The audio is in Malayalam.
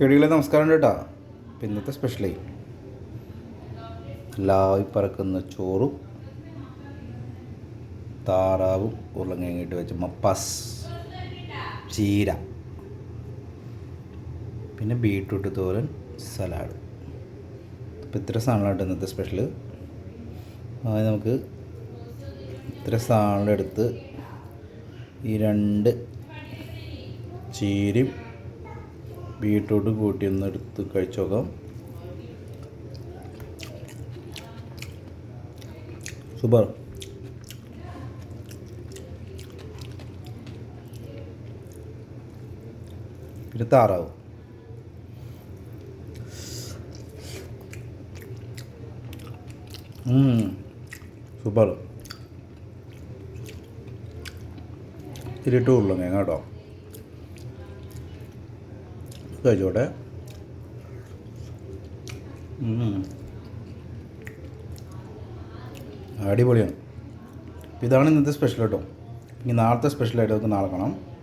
കിടികളെ നമസ്കാരം കേട്ടോ. ഇന്നത്തെ സ്പെഷ്യലേ ലാവി പറക്കുന്ന ചോറും താറാവും ഉരുളങ്കിട്ട് വെച്ച് മപ്പാസ് ചീര പിന്നെ ബീട്രൂട്ട് തോരൻ സലാഡ്. അപ്പോൾ ഇത്ര സാധനങ്ങളായിട്ട് ഇന്നത്തെ സ്പെഷ്യൽ നമുക്ക് ഇത്ര സാധനങ്ങളെടുത്ത് ഈ രണ്ട് ചീരയും ബീട്രൂട്ട് കൂട്ടി ഒന്ന് എടുത്ത് കഴിച്ചു നോക്കാം. സൂപ്പർ. പിന്നെ താറാവ് സൂപ്പർ. ഇരുട്ടുള്ളൂ കേട്ടോ. കഴിച്ചോട്ടെ. അടിപൊളിയാണ്. ഇതാണ് ഇന്നത്തെ സ്പെഷ്യൽ കേട്ടോ. ഇനി നാളത്തെ സ്പെഷ്യലായിട്ട് നമുക്ക് നാളെ കാണാം.